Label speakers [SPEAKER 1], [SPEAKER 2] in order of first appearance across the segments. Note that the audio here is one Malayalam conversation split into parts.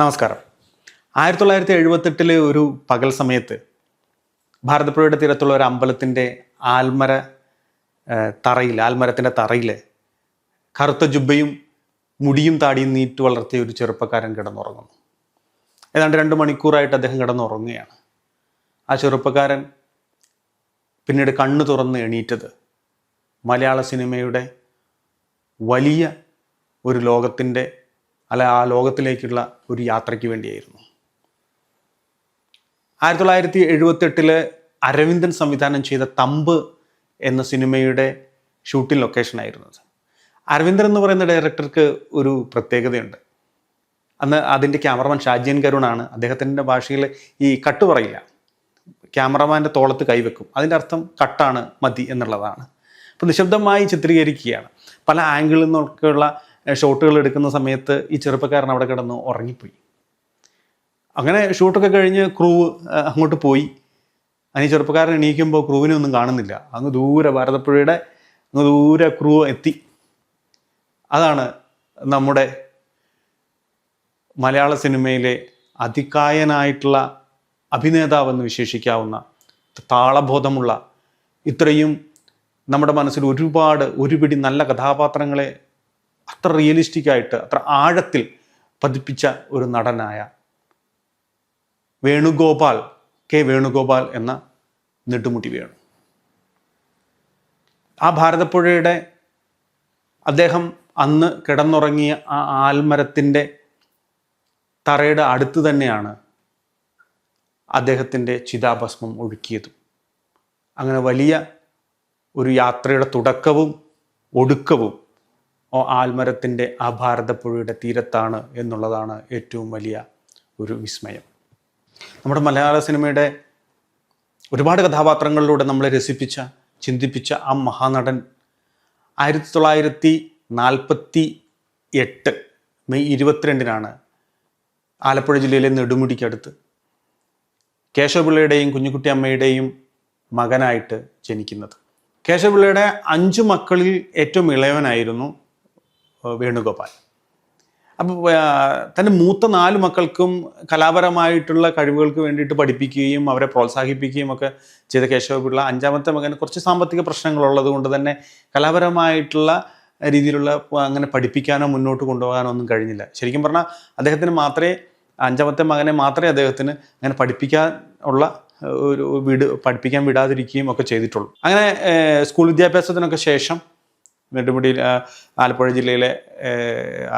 [SPEAKER 1] നമസ്കാരം. ആയിരത്തി തൊള്ളായിരത്തി എഴുപത്തെട്ടിലെ ഒരു പകൽ സമയത്ത് ഭാരതപ്പുഴയുടെ തീരത്തുള്ള ഒരു അമ്പലത്തിന്റെ ആൽമര തറയിൽ ആൽമരത്തിന്റെ തറയിൽ കറുത്ത ജുബയും മുടിയും താടിയും നീറ്റ് വളർത്തിയ ഒരു ചെറുപ്പക്കാരൻ കിടന്നുറങ്ങുന്നു. ഏതാണ്ട് രണ്ട് മണിക്കൂറായിട്ട് അദ്ദേഹം കിടന്നുറങ്ങുകയാണ്. ആ ചെറുപ്പക്കാരൻ പിന്നീട് കണ്ണു തുറന്ന് എണീറ്റത് മലയാള സിനിമയുടെ വലിയ ഒരു ലോകത്തിന്റെ അല്ല ആ ലോകത്തിലേക്കുള്ള ഒരു യാത്രയ്ക്ക് വേണ്ടിയായിരുന്നു. ആയിരത്തി തൊള്ളായിരത്തി എഴുപത്തെട്ടിൽ അരവിന്ദൻ സംവിധാനം ചെയ്ത തമ്പ് എന്ന സിനിമയുടെ ഷൂട്ടിംഗ് ലൊക്കേഷൻ ലൊക്കേഷനായിരുന്നത് അരവിന്ദൻ എന്ന് പറയുന്ന ഡയറക്ടർക്ക് ഒരു പ്രത്യേകതയുണ്ട്. അന്ന് അതിന്റെ ക്യാമറമാൻ ഷാജിയൻ കരുണാണ്. അദ്ദേഹത്തിന്റെ ഭാഷയിൽ ഈ കട്ട് പറയില്ല. ക്യാമറമാന്റെ തോളത്ത് കൈവെക്കും. അതിന്റെ അർത്ഥം കട്ടാണ് മതി എന്നുള്ളതാണ്. അപ്പോൾ നിശബ്ദമായി ചിത്രീകരിക്കുകയാണ്. പല ആംഗിളിൽ നിന്നൊക്കെയുള്ള ഷോട്ടുകൾ എടുക്കുന്ന സമയത്ത് ഈ ചെറുപ്പക്കാരൻ അവിടെ കിടന്ന് ഉറങ്ങിപ്പോയി. അങ്ങനെ ഷൂട്ടൊക്കെ കഴിഞ്ഞ് ക്രൂ അങ്ങോട്ട് പോയി. അതിന് ചെറുപ്പക്കാരൻ എണീക്കുമ്പോൾ ക്രൂവിനെ ഒന്നും കാണുന്നില്ല. അങ്ങ് ദൂരെ ഭാരതപ്പുഴയുടെ അങ്ങ് ദൂരെ ക്രൂ എത്തി. അതാണ് നമ്മുടെ മലയാള സിനിമയിലെ അതികായനായിട്ടുള്ള അഭിനേതാവെന്ന് വിശേഷിക്കാവുന്ന താളബോധമുള്ള ഇത്രയും നമ്മുടെ മനസ്സിൽ ഒരുപാട് ഒരുപിടി നല്ല കഥാപാത്രങ്ങളെ അത്ര റിയലിസ്റ്റിക് ആയിട്ട് അത്ര ആഴത്തിൽ പതിപ്പിച്ച ഒരു നടനായ വേണുഗോപാൽ കെ വേണുഗോപാൽ എന്ന നെടുമുടി വേണു. ആ ഭാരതപ്പുഴയുടെ അദ്ദേഹം അന്ന് കിടന്നുറങ്ങിയ ആ ആൽമരത്തിന്റെ തറയുടെ അടുത്ത് തന്നെയാണ് അദ്ദേഹത്തിന്റെ ചിതാഭസ്മം ഒഴുക്കിയതും. അങ്ങനെ വലിയ ഒരു യാത്രയുടെ തുടക്കവും ഒടുക്കവും ആൽമരത്തിന്റെ ആ ഭാരതപ്പുഴയുടെ തീരത്താണ് എന്നുള്ളതാണ് ഏറ്റവും വലിയ ഒരു വിസ്മയം. നമ്മുടെ മലയാള സിനിമയുടെ ഒരുപാട് കഥാപാത്രങ്ങളിലൂടെ നമ്മളെ രസിപ്പിച്ച ചിന്തിപ്പിച്ച ആ മഹാനടൻ ആയിരത്തി തൊള്ളായിരത്തി നാൽപ്പത്തി എട്ട് മെയ് ഇരുപത്തിരണ്ടിനാണ് ആലപ്പുഴ ജില്ലയിലെ നെടുമുടിക്കടുത്ത് കേശവപിള്ളയുടെയും കുഞ്ഞുകുട്ടി അമ്മയുടെയും മകനായിട്ട് ജനിക്കുന്നത്. കേശവപിള്ളയുടെ അഞ്ചു മക്കളിൽ ഏറ്റവും ഇളയവനായിരുന്നു വേണുഗോപാൽ. അപ്പോൾ തന്റെ മൂത്ത നാല് മക്കൾക്കും കലാപരമായിട്ടുള്ള കഴിവുകൾക്ക് വേണ്ടിയിട്ട് പഠിപ്പിക്കുകയും അവരെ പ്രോത്സാഹിപ്പിക്കുകയും ഒക്കെ ചെയ്ത കേശവപിള്ള അഞ്ചാമത്തെ മകന് കുറച്ച് സാമ്പത്തിക പ്രശ്നങ്ങളുള്ളത് കൊണ്ട് തന്നെ കലാപരമായിട്ടുള്ള രീതിയിലുള്ള അങ്ങനെ പഠിപ്പിക്കാനോ മുന്നോട്ട് കൊണ്ടുപോകാനോ ഒന്നും കഴിഞ്ഞില്ല. ശരിക്കും പറഞ്ഞാൽ അദ്ദേഹത്തിന് മാത്രമേ അഞ്ചാമത്തെ മകനെ മാത്രമേ അദ്ദേഹത്തിന് അങ്ങനെ പഠിപ്പിക്കാൻ ഉള്ള ഒരു വിട് പഠിപ്പിക്കാൻ വിടാതിരിക്കുകയും ഒക്കെ ചെയ്തിട്ടുള്ളൂ. അങ്ങനെ സ്കൂൾ വിദ്യാഭ്യാസത്തിനൊക്കെ ശേഷം നെടുമുടിയിൽ ആലപ്പുഴ ജില്ലയിലെ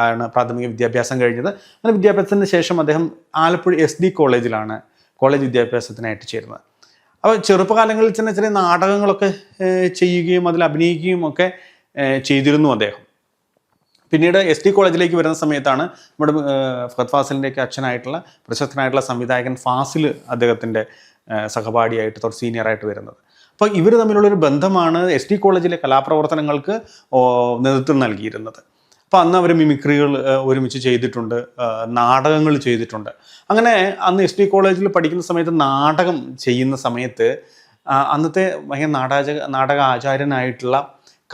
[SPEAKER 1] ആണ് പ്രാഥമിക വിദ്യാഭ്യാസം കഴിഞ്ഞത്. അങ്ങനെ വിദ്യാഭ്യാസത്തിന് ശേഷം അദ്ദേഹം ആലപ്പുഴ എസ് ഡി കോളേജിലാണ് കോളേജ് വിദ്യാഭ്യാസത്തിനായിട്ട് ചേരുന്നത് അപ്പോൾ ചെറുപ്പകാലങ്ങളിൽ തന്നെ ചെറിയ നാടകങ്ങളൊക്കെ ചെയ്യുകയും അതിൽ അഭിനയിക്കുകയും ഒക്കെ ചെയ്തിരുന്നു അദ്ദേഹം. പിന്നീട് എസ് ഡി കോളേജിലേക്ക് വരുന്ന സമയത്താണ് നമ്മുടെ ഫഹദ് ഫാസിലിന്റെയൊക്കെ അച്ഛനായിട്ടുള്ള പ്രശസ്തനായിട്ടുള്ള സംവിധായകൻ ഫാസിൽ അദ്ദേഹത്തിന്റെ സഹപാഠിയായിട്ട് തൊട്ട് സീനിയറായിട്ട് വരുന്നത്. അപ്പോൾ ഇവർ തമ്മിലുള്ളൊരു ബന്ധമാണ് എസ് ഡി കോളേജിലെ കലാപ്രവർത്തനങ്ങൾക്ക് നേതൃത്വം നൽകിയിരുന്നത്. അപ്പോൾ അന്ന് അവർ മിമിക്രികൾ ഒരുമിച്ച് ചെയ്തിട്ടുണ്ട് നാടകങ്ങൾ ചെയ്തിട്ടുണ്ട്. അങ്ങനെ അന്ന് എസ് ഡി കോളേജിൽ പഠിക്കുന്ന സമയത്ത് നാടകം ചെയ്യുന്ന സമയത്ത് അന്നത്തെ ഭയങ്കര നാടാച നാടക ആചാര്യനായിട്ടുള്ള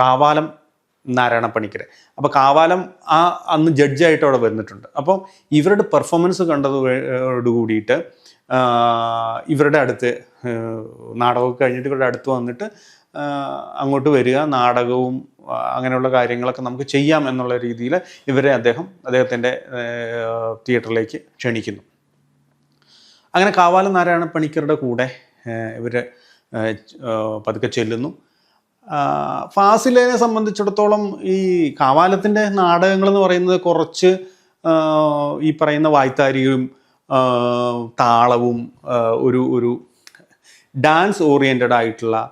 [SPEAKER 1] കാവാലം നാരായണ പണിക്കർ അപ്പോൾ കാവാലം ആ അന്ന് ജഡ്ജായിട്ട് അവിടെ വന്നിട്ടുണ്ട്. അപ്പോൾ ഇവരുടെ പെർഫോമൻസ് കണ്ടതോട് കൂടിയിട്ട് ഇവരുടെ അടുത്ത് നാടകമൊക്കെ കഴിഞ്ഞിട്ട് ഇവരുടെ അടുത്ത് വന്നിട്ട് അങ്ങോട്ട് വരിക നാടകവും അങ്ങനെയുള്ള കാര്യങ്ങളൊക്കെ നമുക്ക് ചെയ്യാം എന്നുള്ള രീതിയിൽ ഇവരെ അദ്ദേഹം അദ്ദേഹത്തിന്റെ തിയേറ്ററിലേക്ക് ക്ഷണിക്കുന്നു. അങ്ങനെ കാവാലം നാരായണ പണിക്കരുടെ കൂടെ ഇവർ പതുക്കെ ചെല്ലുന്നു. ഫാസിലിനെ സംബന്ധിച്ചിടത്തോളം ഈ കാവാലത്തിന്റെ നാടകങ്ങൾ എന്ന് പറയുന്നത് കുറച്ച് ഈ പറയുന്ന വായ്ത്താരിയും താളവും ഒരു ഒരു ഡാൻസ് ഓറിയന്റഡ് ആയിട്ടുള്ള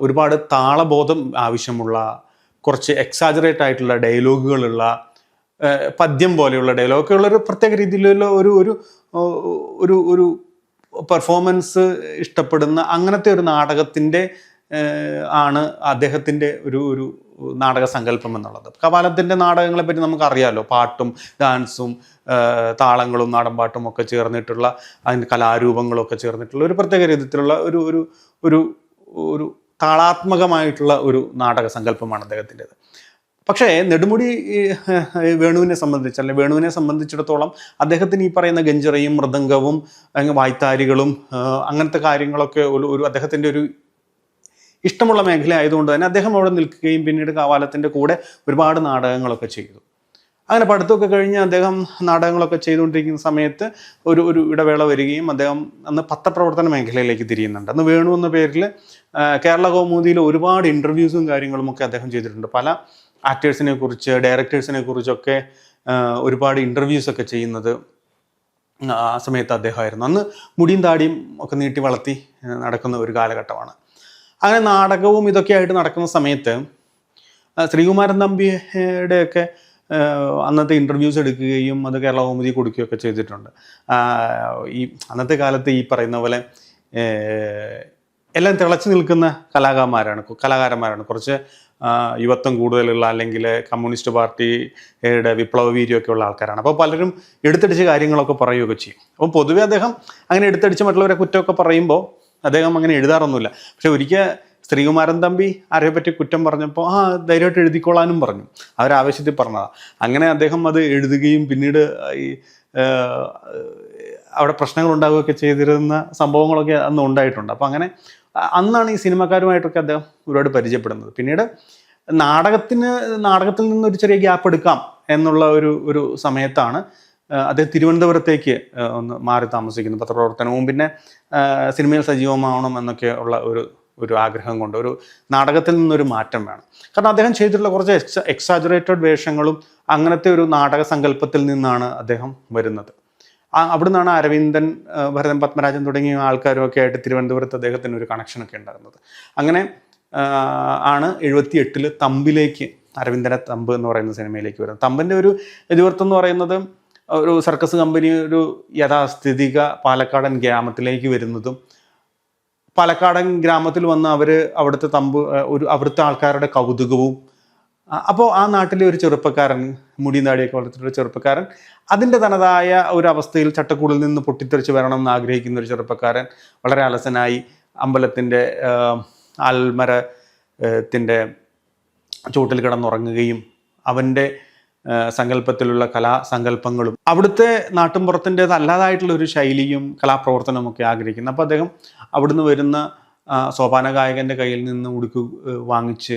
[SPEAKER 1] ഒരുപാട് താളബോധം ആവശ്യമുള്ള കുറച്ച് എക്സാജറേറ്റ് ആയിട്ടുള്ള ഡയലോഗുകളുള്ള പദ്യം പോലെയുള്ള ഡയലോഗൊക്കെ ഉള്ള ഒരു പ്രത്യേക രീതിയിലുള്ള ഒരു ഒരു ഒരു ഒരു പെർഫോമൻസ് ഇഷ്ടപ്പെടുന്ന അങ്ങനത്തെ ഒരു നാടകത്തിന്റെ ആണ് അദ്ദേഹത്തിന്റെ ഒരു ഒരു നാടക സങ്കല്പം എന്നുള്ളത് കപാലത്തിന്റെ നാടകങ്ങളെ പറ്റി നമുക്കറിയാമല്ലോ പാട്ടും ഡാൻസും താളങ്ങളും നാടൻപാട്ടും ഒക്കെ ചേർന്നിട്ടുള്ള അതിന്റെ കലാരൂപങ്ങളും ഒക്കെ ചേർന്നിട്ടുള്ള ഒരു പ്രത്യേക രീതിയിലുള്ള ഒരു ഒരു ഒരു ഒരു താളാത്മകമായിട്ടുള്ള ഒരു നാടക സങ്കല്പമാണ് അദ്ദേഹത്തിന്റെത്. പക്ഷേ നെടുമുടി വേണുവിനെ സംബന്ധിച്ച് അല്ലെങ്കിൽ വേണുവിനെ സംബന്ധിച്ചിടത്തോളം അദ്ദേഹത്തിന് ഈ പറയുന്ന ഗഞ്ചറയും മൃദംഗവും വായ്ത്താരികളും അങ്ങനത്തെ കാര്യങ്ങളൊക്കെ ഒരു ഒരു അദ്ദേഹത്തിന്റെ ഒരു ഇഷ്ടമുള്ള മേഖല ആയതുകൊണ്ട് തന്നെ അദ്ദേഹം അവിടെ നിൽക്കുകയും പിന്നീട് കാവാലത്തിന്റെ കൂടെ ഒരുപാട് നാടകങ്ങളൊക്കെ ചെയ്തു. അങ്ങനെ പഠിത്തമൊക്കെ കഴിഞ്ഞ് അദ്ദേഹം നാടകങ്ങളൊക്കെ ചെയ്തുകൊണ്ടിരിക്കുന്ന സമയത്ത് ഒരു ഒരു ഇടവേള വരികയും അദ്ദേഹം അന്ന് പത്രപ്രവർത്തന മേഖലയിലേക്ക് തിരിയുന്നുണ്ട്. അന്ന് വേണു എന്ന പേരിൽ കേരള കൗമുദിയിൽ ഒരുപാട് ഇന്റർവ്യൂസും കാര്യങ്ങളും ഒക്കെ അദ്ദേഹം ചെയ്തിട്ടുണ്ട്. പല ആക്ടേഴ്സിനെ കുറിച്ച് ഡയറക്ടേഴ്സിനെ കുറിച്ചൊക്കെ ഒരുപാട് ഇന്റർവ്യൂസ് ഒക്കെ ചെയ്യുന്നത് ആ സമയത്ത് അദ്ദേഹമായിരുന്നു. അന്ന് മുടിയും താടിയും ഒക്കെ നീട്ടി വളർത്തി നടക്കുന്ന ഒരു കാലഘട്ടമാണ്. അങ്ങനെ നാടകവും ഇതൊക്കെ ആയിട്ട് നടക്കുന്ന സമയത്ത് ശ്രീകുമാരൻ തമ്പിയുടെ ഒക്കെ ആ, അന്നത്തെ ഇന്റർവ്യൂസ് എടുക്കുകയും അത് കേരള കൗമുദി കൊടുക്കുകയൊക്കെ ചെയ്തിട്ടുണ്ട്. ഈ അന്നത്തെ കാലത്ത് ഈ പറയുന്ന പോലെ എല്ലാം തിളച്ചു നിൽക്കുന്ന കലാകാരന്മാരാണ് കലാകാരന്മാരാണ്. കുറച്ച് യുവത്വം കൂടുതലുള്ള അല്ലെങ്കിൽ കമ്മ്യൂണിസ്റ്റ് പാർട്ടിയുടെ വിപ്ലവ വീര്യമൊക്കെ ഉള്ള ആൾക്കാരാണ്. അപ്പോൾ പലരും എടുത്തടിച്ച് കാര്യങ്ങളൊക്കെ പറയുകയൊക്കെ ചെയ്യും. അപ്പോൾ പൊതുവേ അദ്ദേഹം അങ്ങനെ എടുത്തടിച്ച് മറ്റുള്ളവരെ കുറ്റമൊക്കെ പറയുമ്പോൾ അദ്ദേഹം അങ്ങനെ എഴുതാറൊന്നുമില്ല. പക്ഷെ ഒരിക്കൽ ശ്രീകുമാരൻ തമ്പി ആരെ പറ്റി കുറ്റം പറഞ്ഞപ്പോൾ ആ ധൈര്യമായിട്ട് എഴുതിക്കോളാനും പറഞ്ഞു. അവരാവശ്യത്തിൽ പറഞ്ഞതാണ് അങ്ങനെ അദ്ദേഹം അത് എഴുതുകയും പിന്നീട് ഈ അവിടെ പ്രശ്നങ്ങൾ ഉണ്ടാവുകയൊക്കെ ചെയ്തിരുന്ന സംഭവങ്ങളൊക്കെ അന്ന് ഉണ്ടായിട്ടുണ്ട്. അപ്പോൾ അങ്ങനെ അന്നാണ് ഈ സിനിമക്കാരുമായിട്ടൊക്കെ അദ്ദേഹം ഒരുപാട് പരിചയപ്പെടുന്നത്. പിന്നീട് നാടകത്തിന് നാടകത്തിൽ നിന്ന് ഒരു ചെറിയ ഗ്യാപ്പ് എടുക്കാം എന്നുള്ള ഒരു ഒരു സമയത്താണ് അദ്ദേഹം തിരുവനന്തപുരത്തേക്ക് ഒന്ന് മാറി താമസിക്കുന്നു പത്രപ്രവർത്തനവും. പിന്നെ സിനിമയിൽ സജീവമാവണം എന്നൊക്കെ ഉള്ള ഒരു ഒരു ആഗ്രഹം കൊണ്ട് ഒരു നാടകത്തിൽ നിന്നൊരു മാറ്റം വേണം. കാരണം അദ്ദേഹം ചെയ്തിട്ടുള്ള കുറച്ച് എക്സ എക്സാജുറേറ്റഡ് വേഷങ്ങളും അങ്ങനത്തെ ഒരു നാടക സങ്കല്പത്തിൽ നിന്നാണ് അദ്ദേഹം വരുന്നത്. അവിടെ നിന്നാണ് അരവിന്ദൻ ഭരതൻ പത്മരാജൻ തുടങ്ങിയ ആൾക്കാരും ഒക്കെ ആയിട്ട് തിരുവനന്തപുരത്ത് അദ്ദേഹത്തിന് ഒരു കണക്ഷനൊക്കെ ഉണ്ടാകുന്നത് അങ്ങനെ ആണ് എഴുപത്തി എട്ടിൽ തമ്പിലേക്ക് അരവിന്ദനെ തമ്പ് എന്ന് പറയുന്ന സിനിമയിലേക്ക് വരുന്നത്. തമ്പിന്റെ ഒരു ഇതിവൃത്തം എന്ന് പറയുന്നത് ഒരു സർക്കസ് കമ്പനി ഒരു യഥാസ്ഥിതിക പാലക്കാടൻ ഗ്രാമത്തിലേക്ക് വരുന്നതും പാലക്കാടൻ ഗ്രാമത്തിൽ വന്ന് അവർ അവിടുത്തെ തമ്പ് ഒരു അവിടുത്തെ ആൾക്കാരുടെ കൗതുകവും അപ്പോൾ ആ നാട്ടിലെ ഒരു ചെറുപ്പക്കാരൻ മുടിയും താടിയൊക്കെ വളർത്തിയിട്ടൊരു ചെറുപ്പക്കാരൻ അതിന്റെ തനതായ ഒരു അവസ്ഥയിൽ ചട്ടക്കൂടിൽ നിന്ന് പൊട്ടിത്തെറിച്ച് വരണം എന്ന് ആഗ്രഹിക്കുന്ന ഒരു ചെറുപ്പക്കാരൻ വളരെ അലസനായി അമ്പലത്തിന്റെ ആൽമരത്തിന്റെ ചുവട്ടിൽ കിടന്നുറങ്ങുകയും അവന്റെ സങ്കല്പത്തിലുള്ള കലാസങ്കല്പങ്ങളും. അവിടുത്തെ നാട്ടിൻപുറത്തിന്റെത് അല്ലാതായിട്ടുള്ള ഒരു ശൈലിയും കലാപ്രവർത്തനവും ഒക്കെ ആഗ്രഹിക്കുന്നു. അപ്പോൾ അദ്ദേഹം അവിടുന്ന് വരുന്ന സോപാന ഗായകന്റെ കയ്യിൽ നിന്ന് ഉടുക്ക് വാങ്ങിച്ച്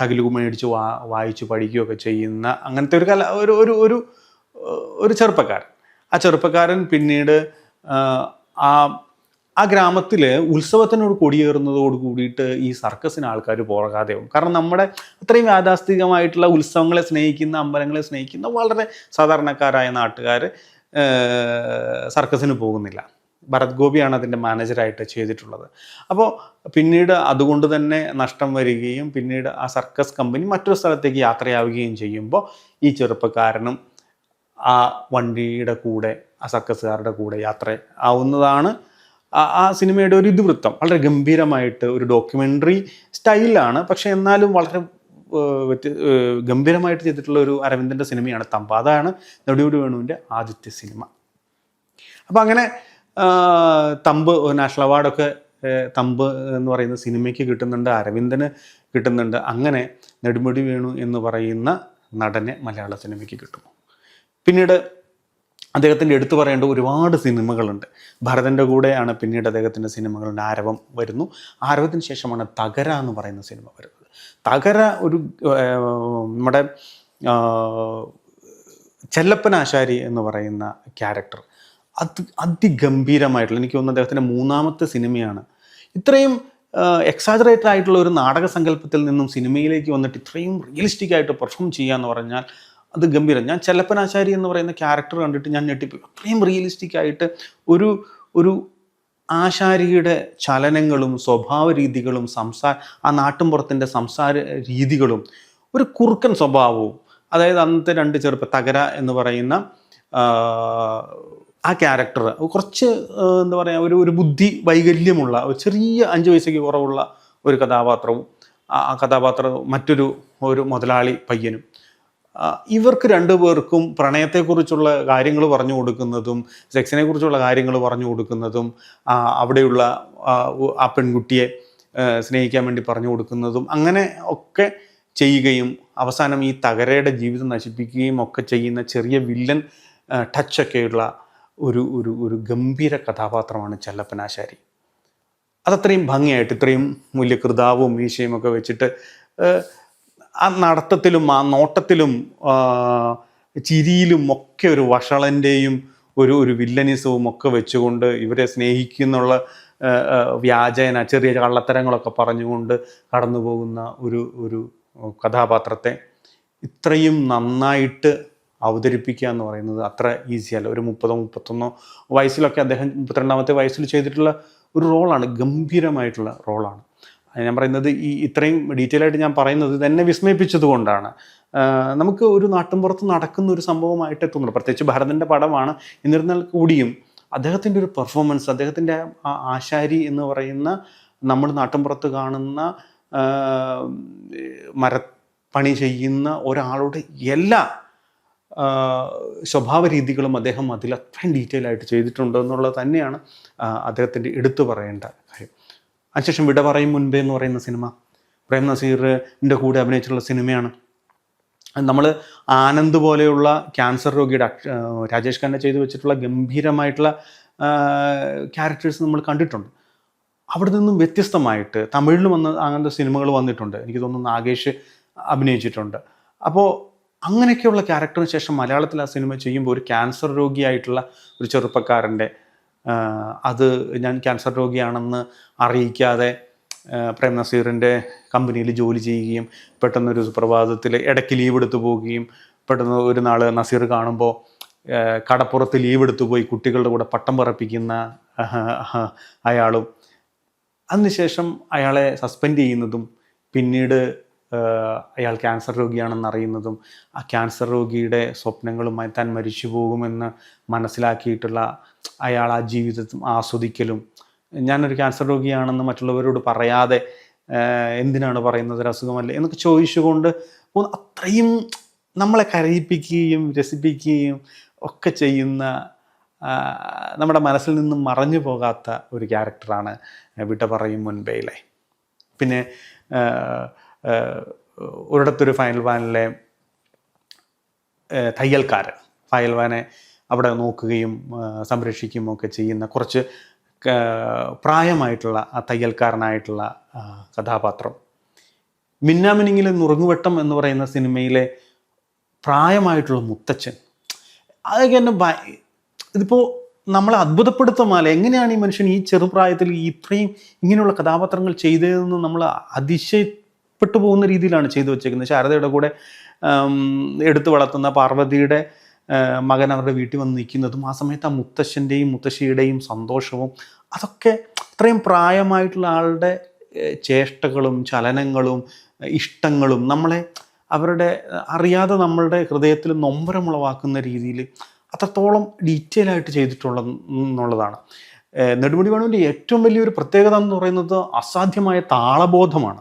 [SPEAKER 1] തകിലുകു തകിലു മേടിച്ച് വാ വായിച്ച് പഠിക്കുകയൊക്കെ ചെയ്യുന്ന അങ്ങനത്തെ ഒരു കല ഒരു ഒരു ഒരു ഒരു ചെറുപ്പക്കാരൻ. ആ ചെറുപ്പക്കാരൻ പിന്നീട് ആ, ആ ഗ്രാമത്തിൽ ഉത്സവത്തിനോട് കൊടിയേറുന്നതോട് കൂടിയിട്ട് ഈ സർക്കസിന് ആൾക്കാർ പോകാതെയാവും. കാരണം നമ്മുടെ അത്രയും യാഥാസ്ഥിതികമായിട്ടുള്ള ഉത്സവങ്ങളെ സ്നേഹിക്കുന്ന അമ്പലങ്ങളെ സ്നേഹിക്കുന്ന വളരെ സാധാരണക്കാരായ നാട്ടുകാർ സർക്കസിന് പോകുന്നില്ല. ഭരത് ഗോപിയാണ് അതിന്റെ മാനേജറായിട്ട് ചെയ്തിട്ടുള്ളത്. അപ്പോൾ പിന്നീട് അതുകൊണ്ട് തന്നെ നഷ്ടം വരികയും പിന്നീട് ആ സർക്കസ് കമ്പനി മറ്റൊരു സ്ഥലത്തേക്ക് യാത്രയാവുകയും ചെയ്യുമ്പോൾ ഈ ചെറുപ്പക്കാരനും ആ വണ്ടിയുടെ കൂടെ ആ സർക്കസുകാരുടെ കൂടെ യാത്ര ആവുന്നതാണ് ആ- സിനിമയുടെ ഒരു ഇതിവൃത്തം വളരെ ഗംഭീരമായിട്ട് ഒരു ഡോക്യുമെന്ററി സ്റ്റൈലാണ്. പക്ഷെ എന്നാലും വളരെ ഗംഭീരമായിട്ട് ചെയ്തിട്ടുള്ള ഒരു അരവിന്ദന്റെ സിനിമയാണ് തമ്പ. അതാണ് നെടുമുടി വേണുവിന്റെ ആദ്യത്തെ സിനിമ. അപ്പം അങ്ങനെ തമ്പ് നാഷണൽ അവാർഡൊക്കെ തമ്പ് എന്ന് പറയുന്ന സിനിമയ്ക്ക് കിട്ടുന്നുണ്ട് അരവിന്ദന് കിട്ടുന്നുണ്ട്. അങ്ങനെ നെടുമുടി വേണു എന്ന് പറയുന്ന നടനെ മലയാള സിനിമയ്ക്ക് കിട്ടുന്നു. പിന്നീട് അദ്ദേഹത്തിന്റെ എടുത്തു പറയേണ്ട ഒരുപാട് സിനിമകളുണ്ട്. ഭരതന്റെ കൂടെയാണ് പിന്നീട് അദ്ദേഹത്തിന്റെ സിനിമകളുടെ ആരവം വരുന്നു. ആരവത്തിന് ശേഷമാണ് തകര എന്ന് പറയുന്ന സിനിമ വരുന്നത്. തകര ഒരു നമ്മുടെ ചെല്ലപ്പൻ ആശാരി എന്ന് പറയുന്ന ക്യാരക്ടർ അത് അതിഗംഭീരമായിട്ടുള്ള എനിക്ക് തോന്നുന്നു അദ്ദേഹത്തിന്റെ മൂന്നാമത്തെ സിനിമയാണ്. ഇത്രയും എക്സാജറേറ്റഡ് ആയിട്ടുള്ള ഒരു നാടക സങ്കല്പത്തിൽ നിന്നും സിനിമയിലേക്ക് വന്നിട്ട് ഇത്രയും റിയലിസ്റ്റിക് ആയിട്ട് പെർഫോം ചെയ്യുക എന്ന് പറഞ്ഞാൽ അത് ഗംഭീരം. ഞാൻ ചെല്ലപ്പനാശാരി എന്ന് പറയുന്ന ക്യാരക്ടർ കണ്ടിട്ട് ഞാൻ ഞെട്ടിപ്പോയി. അത്രയും റിയലിസ്റ്റിക് ആയിട്ട് ഒരു ഒരു ആശാരിയുടെ ചലനങ്ങളും സ്വഭാവ രീതികളും സംസാര ആ നാട്ടുംപുറത്തിന്റെ സംസാര രീതികളും ഒരു കുറുക്കൻ സ്വഭാവവും അതായത് അന്നത്തെ രണ്ട് ചെറുപ്പ തകര എന്ന് പറയുന്ന ആ, ക്യാരക്ടർ കുറച്ച് എന്താ പറയുക ഒരു ഒരു ബുദ്ധി വൈകല്യമുള്ള ഒരു ചെറിയ അഞ്ച് വയസ്സേക്ക് കുറവുള്ള ഒരു കഥാപാത്രവും ആ കഥാപാത്രവും കഥാപാത്രം മറ്റൊരു ഒരു മുതലാളി പയ്യനും. ഇവർക്ക് രണ്ടുപേർക്കും പ്രണയത്തെക്കുറിച്ചുള്ള കാര്യങ്ങൾ പറഞ്ഞു കൊടുക്കുന്നതും സെക്സിനെ കുറിച്ചുള്ള കാര്യങ്ങൾ പറഞ്ഞു കൊടുക്കുന്നതും അവിടെയുള്ള ആ, പെൺകുട്ടിയെ സ്നേഹിക്കാൻ വേണ്ടി പറഞ്ഞു കൊടുക്കുന്നതും അങ്ങനെ ഒക്കെ ചെയ്യുകയും അവസാനം ഈ തകരയുടെ ജീവിതം നശിപ്പിക്കുകയും ഒക്കെ ചെയ്യുന്ന ചെറിയ വില്ലൻ ടച്ചൊക്കെയുള്ള ഒരു ഒരു ഒരു ഗംഭീര കഥാപാത്രമാണ് ചെല്ലപ്പനാശാരി. അതത്രയും ഭംഗിയായിട്ട് ഇത്രയും വലിയ കൃതാവും മീശയും ഒക്കെ വെച്ചിട്ട് ആ നടത്തത്തിലും ആ നോട്ടത്തിലും ചിരിയിലും ഒക്കെ ഒരു വഷളന്റെയും ഒരു ഒരു വില്ലനിസവും ഒക്കെ വെച്ചുകൊണ്ട് ഇവരെ സ്നേഹിക്കുന്നുള്ള വ്യാജേന ചെറിയ കള്ളത്തരങ്ങളൊക്കെ പറഞ്ഞുകൊണ്ട് കടന്നു പോകുന്ന ഒരു ഒരു കഥാപാത്രത്തെ ഇത്രയും നന്നായിട്ട് അവതരിപ്പിക്കുക എന്ന് പറയുന്നത് അത്ര ഈസിയല്ല ഒരു മുപ്പതോ മുപ്പത്തൊന്നോ വയസ്സിലൊക്കെ അദ്ദേഹം മുപ്പത്തിരണ്ടാമത്തെ വയസ്സിൽ ചെയ്തിട്ടുള്ള ഒരു റോളാണ് ഗംഭീരമായിട്ടുള്ള റോളാണ് ഞാൻ പറയുന്നത് ഈ ഇത്രയും ഡീറ്റെയിൽ ആയിട്ട് ഞാൻ പറയുന്നത് ഇത് എന്നെ വിസ്മയിപ്പിച്ചത് കൊണ്ടാണ്. നമുക്ക് ഒരു നാട്ടിൻപുറത്ത് നടക്കുന്ന ഒരു സംഭവമായിട്ട് തോന്നുന്നു പ്രത്യേകിച്ച് ഭരതന്റെ പടമാണ് എന്നിരുന്നാൽ കൂടിയും അദ്ദേഹത്തിന്റെ ഒരു പെർഫോമൻസ് അദ്ദേഹത്തിന്റെ ആ ആശാരി എന്ന് പറയുന്ന നമ്മൾ നാട്ടിൻപുറത്ത് കാണുന്ന മരപ്പണി ചെയ്യുന്ന ഒരാളുടെ എല്ലാ സ്വഭാവ രീതികളും അദ്ദേഹം അതിൽ അത്രയും ഡീറ്റെയിൽ ആയിട്ട് ചെയ്തിട്ടുണ്ട് എന്നുള്ളത് തന്നെയാണ് അദ്ദേഹത്തിന്റെ എടുത്തു പറയേണ്ട കാര്യം. അതിനുശേഷം വിട പറയും മുൻപേ എന്ന് പറയുന്ന സിനിമ. പ്രേം നസീറിന്റെ കൂടെ അഭിനയിച്ചിട്ടുള്ള സിനിമയാണ്. നമ്മൾ ആനന്ദ് പോലെയുള്ള ക്യാൻസർ രോഗിയുടെ രാജേഷ് ഖന്ന ചെയ്തു വെച്ചിട്ടുള്ള ഗംഭീരമായിട്ടുള്ള ക്യാരക്ടേഴ്സ് നമ്മൾ കണ്ടിട്ടുണ്ട്. അവിടെ നിന്നും വ്യത്യസ്തമായിട്ട് തമിഴിൽ വന്ന അങ്ങനത്തെ സിനിമകൾ വന്നിട്ടുണ്ട്. എനിക്ക് തോന്നുന്നു നാഗേഷ് അഭിനയിച്ചിട്ടുണ്ട്. അപ്പോൾ അങ്ങനെയൊക്കെയുള്ള ക്യാരക്ടറിന് ശേഷം മലയാളത്തിൽ ആ സിനിമ ചെയ്യുമ്പോൾ ഒരു ക്യാൻസർ രോഗിയായിട്ടുള്ള ഒരു ചെറുപ്പക്കാരന്റെ അത് ഞാൻ ക്യാൻസർ രോഗിയാണെന്ന് അറിയിക്കാതെ പ്രേം നസീറിന്റെ കമ്പനിയിൽ ജോലി ചെയ്യുകയും പെട്ടെന്നൊരു സുപ്രഭാതത്തിൽ ഇടയ്ക്ക് ലീവ് എടുത്തു പോവുകയും പെട്ടെന്ന് ഒരു നാൾ നസീർ കാണുമ്പോൾ കടപ്പുറത്ത് ലീവ് എടുത്തു പോയി കുട്ടികളുടെ കൂടെ പട്ടം പറപ്പിക്കുന്ന അയാളും. അതിനുശേഷം അയാളെ സസ്പെൻഡ് ചെയ്യുന്നതും പിന്നീട് അയാൾ ക്യാൻസർ രോഗിയാണെന്ന് അറിയുന്നതും ആ ക്യാൻസർ രോഗിയുടെ സ്വപ്നങ്ങളുമായി താൻ മരിച്ചു പോകുമെന്ന് മനസ്സിലാക്കിയിട്ടുള്ള അയാൾ ആ ജീവിതത്തും ആസ്വദിക്കലും. ഞാനൊരു ക്യാൻസർ രോഗിയാണെന്ന് മറ്റുള്ളവരോട് പറയാതെ എന്തിനാണ് പറയുന്നത്? ഒരു അസുഖമല്ലേ? എന്നൊക്കെ ചോദിച്ചുകൊണ്ട് അത്രയും നമ്മളെ കരയിപ്പിക്കുകയും രസിപ്പിക്കുകയും ഒക്കെ ചെയ്യുന്ന നമ്മുടെ മനസ്സിൽ നിന്നും മറഞ്ഞു പോകാത്ത ഒരു ക്യാരക്ടറാണ് വിട്ട പറയും മുൻപേയിലെ. പിന്നെ ഒരിടത്തൊരു ഫൈനൽ വാനിലെ തയ്യൽക്കാരൻ ഫയൽ വാനെ അവിടെ നോക്കുകയും സംരക്ഷിക്കുകയും ഒക്കെ ചെയ്യുന്ന കുറച്ച് പ്രായമായിട്ടുള്ള ആ തയ്യൽക്കാരനായിട്ടുള്ള കഥാപാത്രം. മിന്നാമിനിങ്ങിലെ നുറുങ്ങുവെട്ടം എന്ന് പറയുന്ന സിനിമയിലെ പ്രായമായിട്ടുള്ള മുത്തച്ഛൻ. അതൊക്കെ എന്നെ ഇതിപ്പോൾ നമ്മളെ അത്ഭുതപ്പെടുത്തുമാല എങ്ങനെയാണ് ഈ മനുഷ്യൻ ഈ ചെറുപ്രായത്തിൽ ഇത്രയും ഇങ്ങനെയുള്ള കഥാപാത്രങ്ങൾ ചെയ്തതെന്ന് നമ്മൾ അതിശയപ്പെട്ടു പോകുന്ന രീതിയിലാണ് ചെയ്തു വെച്ചേക്കുന്നത്. ശാരദയുടെ കൂടെ എടുത്തു വളർത്തുന്ന പാർവതിയുടെ മകൻ അവരുടെ വീട്ടിൽ വന്ന് നിൽക്കുന്നതും ആ സമയത്ത് ആ മുത്തശ്ശന്റെയും മുത്തശ്ശിയുടെയും സന്തോഷവും അതൊക്കെ ഇത്രയും പ്രായമായിട്ടുള്ള ആളുടെ ചേഷ്ടകളും ചലനങ്ങളും ഇഷ്ടങ്ങളും നമ്മളെ അവരുടെ അറിയാതെ നമ്മളുടെ ഹൃദയത്തിൽ നൊമ്പരമുളവാക്കുന്ന രീതിയിൽ അത്രത്തോളം ഡീറ്റെയിൽ ആയിട്ട് ചെയ്തിട്ടുള്ള എന്നുള്ളതാണ്. നെടുമുടി വേണുവിന്റെ ഏറ്റവും വലിയൊരു പ്രത്യേകത എന്ന് പറയുന്നത് അസാധ്യമായ താളബോധമാണ്.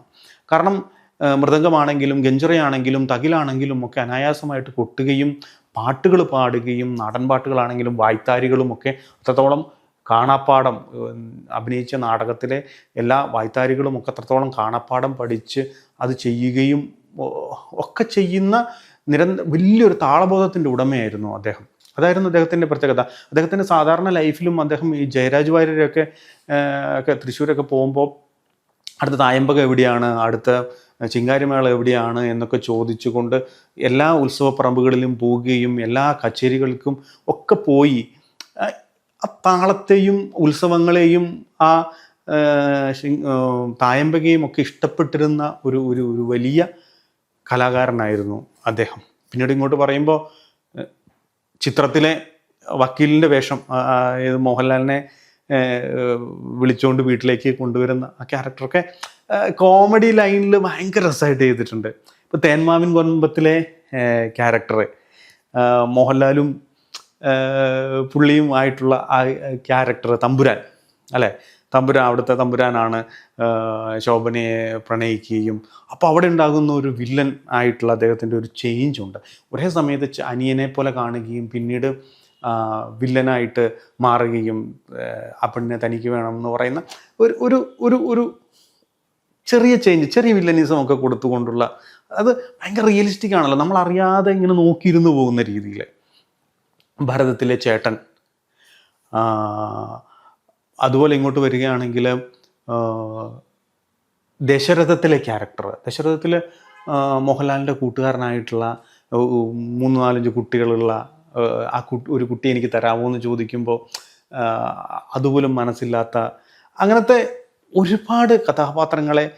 [SPEAKER 1] കാരണം മൃദംഗമാണെങ്കിലും ഗഞ്ചറയാണെങ്കിലും തകിലാണെങ്കിലും ഒക്കെ അനായാസമായിട്ട് കൊട്ടുകയും പാട്ടുകൾ പാടുകയും നാടൻ പാട്ടുകളാണെങ്കിലും വായ്ത്താരികളും ഒക്കെ അത്രത്തോളം കാണാപ്പാടം അഭിനയിച്ച നാടകത്തിലെ എല്ലാ വായ്ത്താരികളും ഒക്കെ അത്രത്തോളം കാണാപ്പാടം പഠിച്ച് അത് ചെയ്യുകയും ഒക്കെ ചെയ്യുന്ന നിരന്ത വലിയൊരു താളബോധത്തിന്റെ ഉടമയായിരുന്നു അദ്ദേഹം. അതായിരുന്നു അദ്ദേഹത്തിന്റെ പ്രത്യേകത. അദ്ദേഹത്തിന്റെ സാധാരണ ലൈഫിലും അദ്ദേഹം ഈ ജയരാജ് വാര്യരൊക്കെ ഒക്കെ തൃശ്ശൂരൊക്കെ പോകുമ്പോൾ അടുത്ത തായമ്പകം എവിടെയാണ്? അടുത്ത ചിങ്കാരിമേള എവിടെയാണ്? എന്നൊക്കെ ചോദിച്ചുകൊണ്ട് എല്ലാ ഉത്സവപ്പറമ്പുകളിലും പോവുകയും എല്ലാ കച്ചേരികൾക്കും ഒക്കെ പോയി ആ, താളത്തെയും ഉത്സവങ്ങളെയും ആ തായമ്പകയും ഒക്കെ ഇഷ്ടപ്പെട്ടിരുന്ന ഒരു ഒരു ഒരു വലിയ കലാകാരനായിരുന്നു അദ്ദേഹം. പിന്നീട് ഇങ്ങോട്ട് പറയുമ്പോൾ ചിത്രത്തിലെ വക്കീലിന്റെ വേഷം മോഹൻലാലിനെ വിളിച്ചുകൊണ്ട് വീട്ടിലേക്ക് കൊണ്ടുവരുന്ന ആ ക്യാരക്ടറൊക്കെ കോമഡി ലൈനിൽ ഭയങ്കര രസമായിട്ട് ചെയ്തിട്ടുണ്ട്. ഇപ്പോൾ തേന്മാവിൻ കൊമ്പത്തിലെ ക്യാരക്ടർ മോഹൻലാലും പുള്ളിയും ആയിട്ടുള്ള ആ ക്യാരക്ടർ തമ്പുരാൻ അല്ലേ? തമ്പുരാൻ അവിടുത്തെ തമ്പുരാനാണ് ശോഭനയെ പ്രണയിക്കുകയും അപ്പോൾ അവിടെ ഉണ്ടാകുന്ന ഒരു വില്ലൻ ആയിട്ടുള്ള അദ്ദേഹത്തിന്റെ ഒരു ചേഞ്ച് ഉണ്ട്. ഒരേ സമയത്ത് അനിയനെ പോലെ കാണുകയും പിന്നീട് വില്ലനായിട്ട് മാറുകയും ആ പെണ്ണിനെ തനിക്ക് വേണം എന്ന് പറയുന്ന ഒരു ഒരു ഒരു ഒരു ചെറിയ ചേഞ്ച് ചെറിയ വില്ലനിസം ഒക്കെ കൊടുത്തുകൊണ്ടുള്ള അത് ഭയങ്കര റിയലിസ്റ്റിക് ആണല്ലോ. നമ്മൾ അറിയാതെ ഇങ്ങനെ നോക്കിയിരുന്നു പോകുന്ന രീതിയിൽ ഭരതത്തിലെ ചേട്ടൻ അതുപോലെ ഇങ്ങോട്ട് വരികയാണെങ്കിൽ ദശരഥത്തിലെ ക്യാരക്ടർ ദശരഥത്തിൽ മോഹൻലാലിന്റെ കൂട്ടുകാരനായിട്ടുള്ള മൂന്ന് നാലഞ്ച് കുട്ടികളുള്ള ആ, ഒരു കുട്ടി എനിക്ക് തരാമോ എന്ന് ചോദിക്കുമ്പോൾ അതുപോലും മനസ്സില്ലാത്ത അങ്ങനത്തെ ഒരുപാട് കഥാപാത്രങ്ങളെ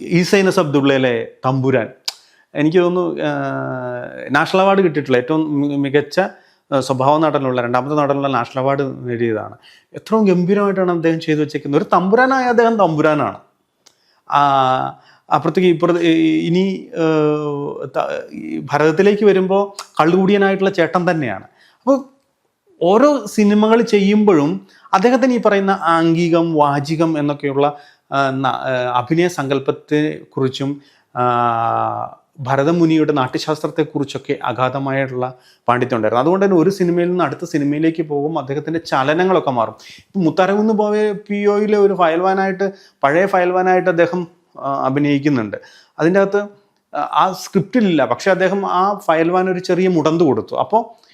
[SPEAKER 1] ഈസൈനസ് അബ്ദുള്ളയിലെ തമ്പുരാൻ. എനിക്ക് തോന്നുന്നു നാഷണൽ അവാർഡ് കിട്ടിയിട്ടുള്ള ഏറ്റവും മികച്ച സ്വഭാവ നടനുള്ള രണ്ടാമത്തെ നടനുള്ള നാഷണൽ അവാർഡ് നേടിയതാണ്. എത്രയും ഗംഭീരമായിട്ടാണ് അദ്ദേഹം ചെയ്തു വെച്ചേക്കുന്നത്. ഒരു തമ്പുരാനായ അദ്ദേഹം തമ്പുരാനാണ്. അപ്പുറത്തേക്ക് ഇപ്പുറത്ത് ഇനി ഭരതത്തിലേക്ക് വരുമ്പോൾ കള്ളുകൂടിയനായിട്ടുള്ള ചേട്ടൻ തന്നെയാണ്. അപ്പോൾ ഓരോ സിനിമകൾ ചെയ്യുമ്പോഴും അദ്ദേഹത്തിന് ഈ പറയുന്ന ആംഗികം വാചികം എന്നൊക്കെയുള്ള അഭിനയ സങ്കല്പത്തെ കുറിച്ചും ഭരതമുനിയുടെ നാട്യശാസ്ത്രത്തെക്കുറിച്ചൊക്കെ അഗാധമായിട്ടുള്ള പാണ്ഡിത്യം ഉണ്ടായിരുന്നു. അതുകൊണ്ട് തന്നെ ഒരു സിനിമയിൽ നിന്ന് അടുത്ത സിനിമയിലേക്ക് പോകും അദ്ദേഹത്തിന്റെ ചലനങ്ങളൊക്കെ മാറും. ഇപ്പം മുത്താരകുന്ന് പോയ പി ഒയിലെ ഒരു ഫയൽവാനായിട്ട് പഴയ ഫയൽവാനായിട്ട് അദ്ദേഹം അഭിനയിക്കുന്നുണ്ട്. അതിന്റെ അകത്ത് ആ- സ്ക്രിപ്റ്റിലില്ല. പക്ഷെ അദ്ദേഹം ആ ഫയൽവാൻ ഒരു ചെറിയ മുടന്ത് കൊടുത്തു. അപ്പോൾ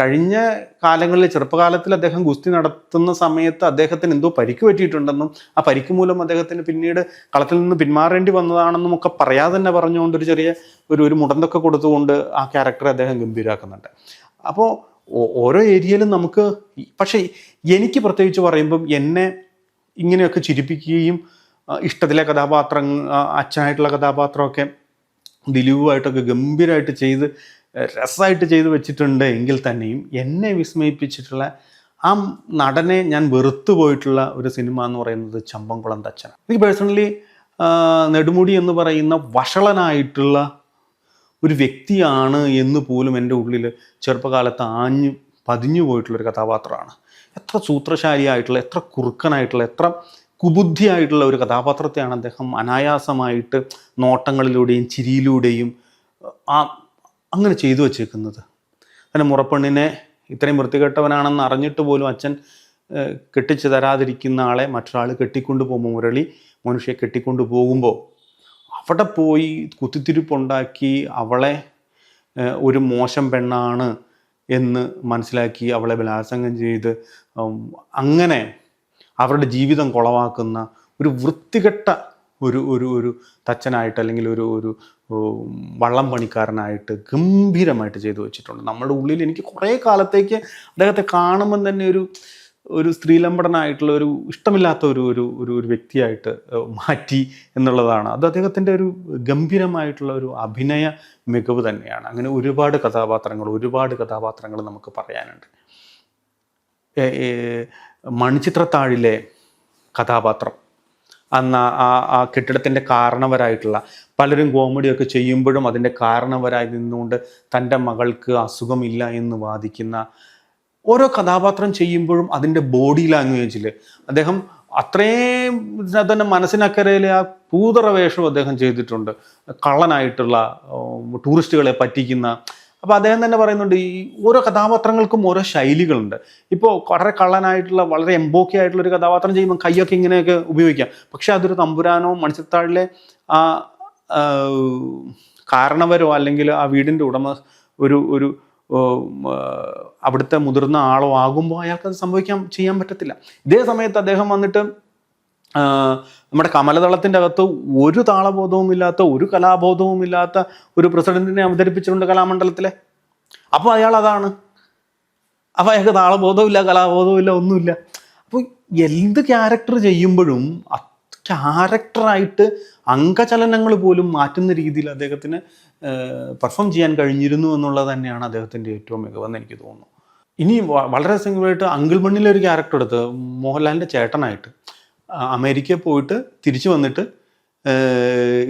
[SPEAKER 1] കഴിഞ്ഞ കാലങ്ങളിൽ ചെറുപ്പകാലത്തിൽ അദ്ദേഹം ഗുസ്തി നടത്തുന്ന സമയത്ത് അദ്ദേഹത്തിന് എന്തോ പരിക്ക് പറ്റിയിട്ടുണ്ടെന്നും ആ പരിക്ക് മൂലം അദ്ദേഹത്തിന് പിന്നീട് കളത്തിൽ നിന്ന് പിന്മാറേണ്ടി വന്നതാണെന്നും ഒക്കെ പറയാതെ തന്നെ പറഞ്ഞുകൊണ്ട് ഒരു ചെറിയ ഒരു ഒരു മുടന്തൊക്കെ കൊടുത്തുകൊണ്ട് ആ ക്യാരക്ടറെ അദ്ദേഹം ഗംഭീരാക്കുന്നുണ്ട്. അപ്പോൾ ഓരോ ഏരിയയിലും നമുക്ക് പക്ഷേ എനിക്ക് പ്രത്യേകിച്ച് പറയുമ്പം എന്നെ ഇങ്ങനെയൊക്കെ ചിരിപ്പിക്കുകയും ഇഷ്ടത്തിലെ കഥാപാത്രം അച്ഛനായിട്ടുള്ള കഥാപാത്രമൊക്കെ ദിലീപുമായിട്ടൊക്കെ ഗംഭീരമായിട്ട് ചെയ്ത് രസമായിട്ട് ചെയ്ത് വെച്ചിട്ടുണ്ട്. എങ്കിൽ തന്നെയും എന്നെ വിസ്മയിപ്പിച്ചിട്ടുള്ള ആ നടനെ ഞാൻ വെറുത്തു പോയിട്ടുള്ള ഒരു സിനിമ എന്ന് പറയുന്നത് ചമ്പംകുളം തച്ചനാണ് എനിക്ക് പേഴ്സണലി നെടുമുടി എന്ന് പറയുന്ന വഷളനായിട്ടുള്ള ഒരു വ്യക്തിയാണ് എന്ന് പോലും എന്റെ ഉള്ളിൽ ചെറുപ്പകാലത്ത് ആഞ്ഞു പതിഞ്ഞു പോയിട്ടുള്ളൊരു കഥാപാത്രമാണ്. എത്ര സൂത്രശാലിയായിട്ടുള്ള എത്ര കുറുക്കനായിട്ടുള്ള എത്ര കുബുദ്ധിയായിട്ടുള്ള ഒരു കഥാപാത്രത്തെയാണ് അദ്ദേഹം അനായാസമായിട്ട് നോട്ടങ്ങളിലൂടെയും ചിരിയിലൂടെയും ആ അങ്ങനെ ചെയ്തു വച്ചേക്കുന്നത്. അങ്ങനെ മുറപ്പെണ്ണിനെ ഇത്രയും വൃത്തികെട്ടവനാണെന്ന് അറിഞ്ഞിട്ട് പോലും അച്ഛൻ കെട്ടിച്ചു തരാതിരിക്കുന്ന ആളെ മറ്റൊരാൾ കെട്ടിക്കൊണ്ടു പോകുമ്പോൾ മുരളി മനുഷ്യ കെട്ടിക്കൊണ്ടു പോകുമ്പോൾ അവിടെ പോയി കുത്തിത്തിരിപ്പുണ്ടാക്കി അവളെ ഒരു മോശം പെണ്ണാണ് എന്ന് മനസ്സിലാക്കി അവളെ ബലാത്സംഗം ചെയ്ത് അങ്ങനെ അവരുടെ ജീവിതം കുളവാക്കുന്ന ഒരു വൃത്തികെട്ട ഒരു ഒരു ഒരു തച്ചനായിട്ട് അല്ലെങ്കിൽ ഒരു ഒരു വള്ളം പണിക്കാരനായിട്ട് ഗംഭീരമായിട്ട് ചെയ്തു വെച്ചിട്ടുണ്ട്. നമ്മുടെ ഉള്ളിൽ എനിക്ക് കുറേ കാലത്തേക്ക് അദ്ദേഹത്തെ കാണുമ്പം തന്നെ ഒരു ഒരു സ്ത്രീലംബടനായിട്ടുള്ള ഒരു ഇഷ്ടമില്ലാത്ത ഒരു ഒരു ഒരു ഒരു വ്യക്തിയായിട്ട് മാറ്റി എന്നുള്ളതാണ്. അത് അദ്ദേഹത്തിന്റെ ഒരു ഗംഭീരമായിട്ടുള്ള ഒരു അഭിനയ മികവ് തന്നെയാണ്. അങ്ങനെ ഒരുപാട് കഥാപാത്രങ്ങൾ ഒരുപാട് കഥാപാത്രങ്ങൾ നമുക്ക് പറയാനുണ്ട്. മണിച്ചിത്രത്താഴിലെ കഥാപാത്രം. അന്ന് ആ- ആ കെട്ടിടത്തിന്റെ കാരണവരായിട്ടുള്ള പലരും കോമഡിയൊക്കെ ചെയ്യുമ്പോഴും അതിന്റെ കാരണവരായി നിന്നുകൊണ്ട് തന്റെ മകൾക്ക് അസുഖമില്ല എന്ന് വാദിക്കുന്ന ഓരോ കഥാപാത്രം ചെയ്യുമ്പോഴും അതിന്റെ ബോഡി ലാംഗ്വേജിൽ അദ്ദേഹം അത്രയും തന്നെ മനസ്സിനക്കരയിലെ ആ പൂതറ വേഷവും അദ്ദേഹം ചെയ്തിട്ടുണ്ട്. കള്ളനായിട്ടുള്ള ടൂറിസ്റ്റുകളെ പറ്റിക്കുന്ന അപ്പോൾ അദ്ദേഹം തന്നെ പറയുന്നുണ്ട് ഈ ഓരോ കഥാപാത്രങ്ങൾക്കും ഓരോ ശൈലികളുണ്ട്. ഇപ്പോൾ വളരെ കള്ളനായിട്ടുള്ള വളരെ എംബോക്കി ആയിട്ടുള്ള ഒരു കഥാപാത്രം ചെയ്യുമ്പോൾ കൈയൊക്കെ ഇങ്ങനെയൊക്കെ ഉപയോഗിക്കാം. പക്ഷെ അതൊരു തമ്പുരാനോ മണിച്ചത്താഴിലെ ആ കാരണവരോ അല്ലെങ്കിൽ ആ വീടിന്റെ ഉടമ ഒരു ഒരു അവിടുത്തെ മുതിർന്ന ആളോ ആകുമ്പോൾ അയാൾക്ക് അത് സംഭവിക്കാൻ ചെയ്യാൻ പറ്റത്തില്ല. ഇതേ സമയത്ത് അദ്ദേഹം വന്നിട്ട് നമ്മുടെ കമലതളത്തിന്റെ അകത്ത് ഒരു താളബോധവും ഇല്ലാത്ത ഒരു കലാബോധവും ഇല്ലാത്ത ഒരു പ്രസിഡന്റിനെ അവതരിപ്പിച്ചിട്ടുണ്ട് കലാമണ്ഡലത്തിലെ. അപ്പോൾ അയാൾ അതാണ്. അപ്പോൾ അയാൾക്ക് താളബോധവും ഇല്ല കലാബോധവും ഇല്ല ഒന്നുമില്ല. അപ്പോൾ എന്ത് ക്യാരക്ടർ ചെയ്യുമ്പോഴും ക്യാരക്ടറായിട്ട് അംഗചലനങ്ങൾ പോലും മാറ്റുന്ന രീതിയിൽ അദ്ദേഹത്തിന് പെർഫോം ചെയ്യാൻ കഴിഞ്ഞിരുന്നു എന്നുള്ളത് തന്നെയാണ് അദ്ദേഹത്തിന്റെ ഏറ്റവും മികവെന്ന് എനിക്ക് തോന്നുന്നു. ഇനി വളരെ സിംഗിളായിട്ട് അങ്കിൾ മണ്ണിലെ ഒരു ക്യാരക്ടർ എടുത്ത് മോഹൻലാലിന്റെ ചേട്ടനായിട്ട്. അമേരിക്കയിൽ പോയിട്ട് തിരിച്ചു വന്നിട്ട്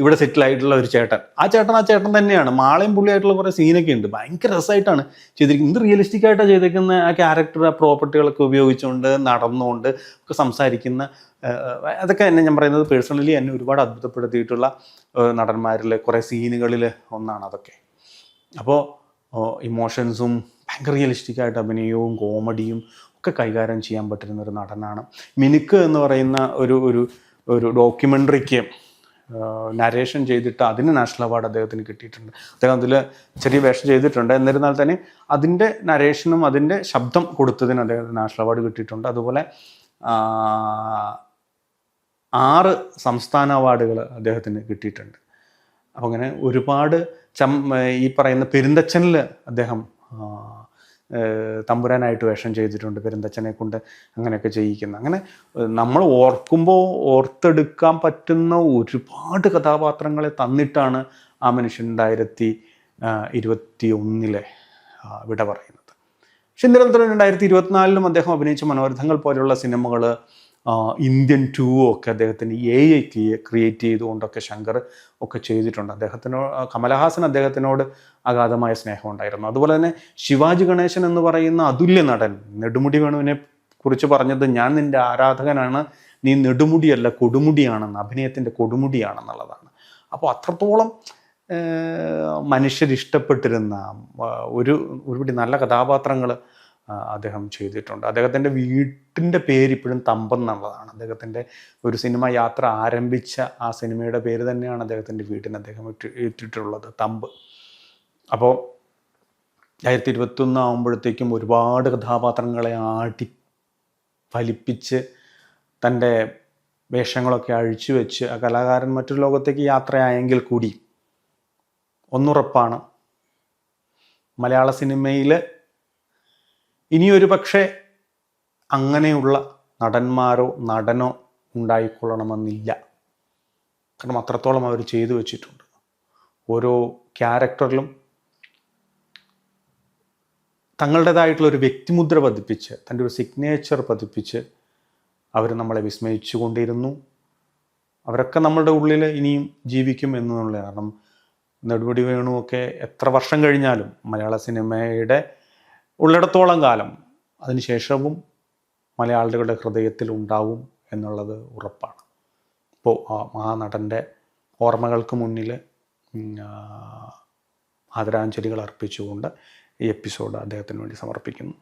[SPEAKER 1] ഇവിടെ സെറ്റിൽ ആയിട്ടുള്ള ഒരു ചേട്ടൻ. ആ ചേട്ടൻ ആ ചേട്ടൻ തന്നെയാണ്. മാളയും പുള്ളിയായിട്ടുള്ള കുറേ സീനൊക്കെ ഉണ്ട്. ഭയങ്കര രസമായിട്ടാണ് ചെയ്തിരിക്കുന്നത്. ഇത് റിയലിസ്റ്റിക് ആയിട്ടാണ് ചെയ്തിരിക്കുന്ന ആ ക്യാരക്ടർ ആ പ്രോപ്പർട്ടികളൊക്കെ ഉപയോഗിച്ചുകൊണ്ട് നടന്നുകൊണ്ട് ഒക്കെ സംസാരിക്കുന്ന അതൊക്കെ എന്നെ ഞാൻ പറയുന്നത് പേഴ്സണലി എന്നെ ഒരുപാട് അത്ഭുതപ്പെടുത്തിയിട്ടുള്ള നടന്മാരിൽ കുറേ സീനുകളിൽ ഒന്നാണ് അതൊക്കെ. അപ്പോൾ ഇമോഷൻസും ഭയങ്കര റിയലിസ്റ്റിക് ആയിട്ട് അഭിനയവും കോമഡിയും ഒക്കെ കൈകാര്യം ചെയ്യാൻ പറ്റുന്ന ഒരു നടനാണ്. മിനുക്ക് എന്ന് പറയുന്ന ഒരു ഒരു ഒരു ഡോക്യുമെന്ററിക്ക് നരേഷൻ ചെയ്തിട്ട് അതിന് നാഷണൽ അവാർഡ് അദ്ദേഹത്തിന് കിട്ടിയിട്ടുണ്ട്. അദ്ദേഹം അതിൽ ചെറിയ വേഷം ചെയ്തിട്ടുണ്ട്. എന്നിരുന്നാൽ തന്നെ അതിന്റെ നരേഷനും അതിന്റെ ശബ്ദം കൊടുത്തതിന് അദ്ദേഹത്തിന് നാഷണൽ അവാർഡ് കിട്ടിയിട്ടുണ്ട്. അതുപോലെ ആറ് സംസ്ഥാന അവാർഡുകൾ അദ്ദേഹത്തിന് കിട്ടിയിട്ടുണ്ട്. അപ്പോൾ അങ്ങനെ ഒരുപാട് ചം ഈ പറയുന്ന പെരുന്തച്ചനിൽ അദ്ദേഹം തമ്പുരാനായിട്ട് വേഷം ചെയ്തിട്ടുണ്ട് പെരുന്തച്ചനെ കൊണ്ട് അങ്ങനെയൊക്കെ ചെയ്യിക്കുന്ന. അങ്ങനെ നമ്മൾ ഓർക്കുമ്പോൾ ഓർത്തെടുക്കാൻ പറ്റുന്ന ഒരുപാട് കഥാപാത്രങ്ങളെ തന്നിട്ടാണ് ആ മനുഷ്യൻ രണ്ടായിരത്തി ഇരുപത്തി ഒന്നിലെ വിട പറയുന്നത്. പക്ഷെ നിരന്തരം രണ്ടായിരത്തി ഇരുപത്തിനാലിലും അദ്ദേഹം അഭിനയിച്ച മനോരഥങ്ങൾ പോലെയുള്ള സിനിമകൾ ഇന്ത്യൻ ടൂ ഒക്കെ അദ്ദേഹത്തിന് എ ഐ ക്രിയേറ്റ് ചെയ്തുകൊണ്ടൊക്കെ ശങ്കർ ഒക്കെ ചെയ്തിട്ടുണ്ട്. അദ്ദേഹത്തിനോട് കമലഹാസൻ അദ്ദേഹത്തിനോട് അഗാധമായ സ്നേഹം ഉണ്ടായിരുന്നു. അതുപോലെ തന്നെ ശിവാജി ഗണേശൻ എന്ന് പറയുന്ന അതുല്യ നടൻ നെടുമുടി വേണുവിനെ കുറിച്ച് പറഞ്ഞത് ഞാൻ നിന്റെ ആരാധകനാണ് നീ നെടുമുടിയല്ല കൊടുമുടിയാണെന്ന് അഭിനയത്തിന്റെ കൊടുമുടിയാണെന്നുള്ളതാണ്. അപ്പോൾ അത്രത്തോളം മനുഷ്യരിഷ്ടപ്പെട്ടിരുന്ന ഒരു ഒരുപിടി നല്ല കഥാപാത്രങ്ങൾ അദ്ദേഹം ചെയ്തിട്ടുണ്ട്. അദ്ദേഹത്തിന്റെ വീട്ടിന്റെ പേര് ഇപ്പോഴും തമ്പം എന്നുള്ളതാണ്. അദ്ദേഹത്തിന്റെ ഒരു സിനിമ യാത്ര ആരംഭിച്ച ആ സിനിമയുടെ പേര് തന്നെയാണ് അദ്ദേഹത്തിന്റെ വീട്ടിന് അദ്ദേഹം ഇട്ടിട്ടുള്ളത് തമ്പ്. അപ്പോൾ രണ്ടായിരത്തി ഇരുപത്തൊന്ന് ആകുമ്പോഴത്തേക്കും ഒരുപാട് കഥാപാത്രങ്ങളെ ആടി ഫലിപ്പിച്ച് തന്റെ വേഷങ്ങളൊക്കെ അഴിച്ചു വെച്ച് ആ കലാകാരൻ മറ്റൊരു ലോകത്തേക്ക് യാത്രയായെങ്കിൽ കൂടി ഒന്നുറപ്പാണ് മലയാള സിനിമയിൽ ഇനിയൊരു പക്ഷേ അങ്ങനെയുള്ള നടന്മാരോ നടനോ ഉണ്ടായിക്കൊള്ളണമെന്നില്ല. കാരണം അത്രത്തോളം അവർ ചെയ്തു വച്ചിട്ടുണ്ട്. ഓരോ ക്യാരക്ടറിലും തങ്ങളുടേതായിട്ടുള്ള ഒരു വ്യക്തിമുദ്ര പതിപ്പിച്ച് തന്റെ ഒരു സിഗ്നേച്ചർ പതിപ്പിച്ച് അവർ നമ്മളെ വിസ്മയിച്ചു കൊണ്ടിരുന്നു അവരൊക്കെ നമ്മളുടെ ഉള്ളിൽ ഇനിയും ജീവിക്കും എന്നുള്ള കാരണം നെടുപടി വേണുവൊക്കെ എത്ര വർഷം കഴിഞ്ഞാലും മലയാള സിനിമയുടെ ഉള്ളിടത്തോളം കാലം അതിനുശേഷവും മലയാളികളുടെ ഹൃദയത്തിൽ ഉണ്ടാവും എന്നുള്ളത് ഉറപ്പാണ്. അപ്പോൾ ആ നടന്റെ ഓർമ്മകൾക്ക് മുന്നിൽ ആദരാഞ്ജലികൾ അർപ്പിച്ചുകൊണ്ട് ഈ എപ്പിസോഡ് അദ്ദേഹത്തിന് വേണ്ടി സമർപ്പിക്കുന്നു.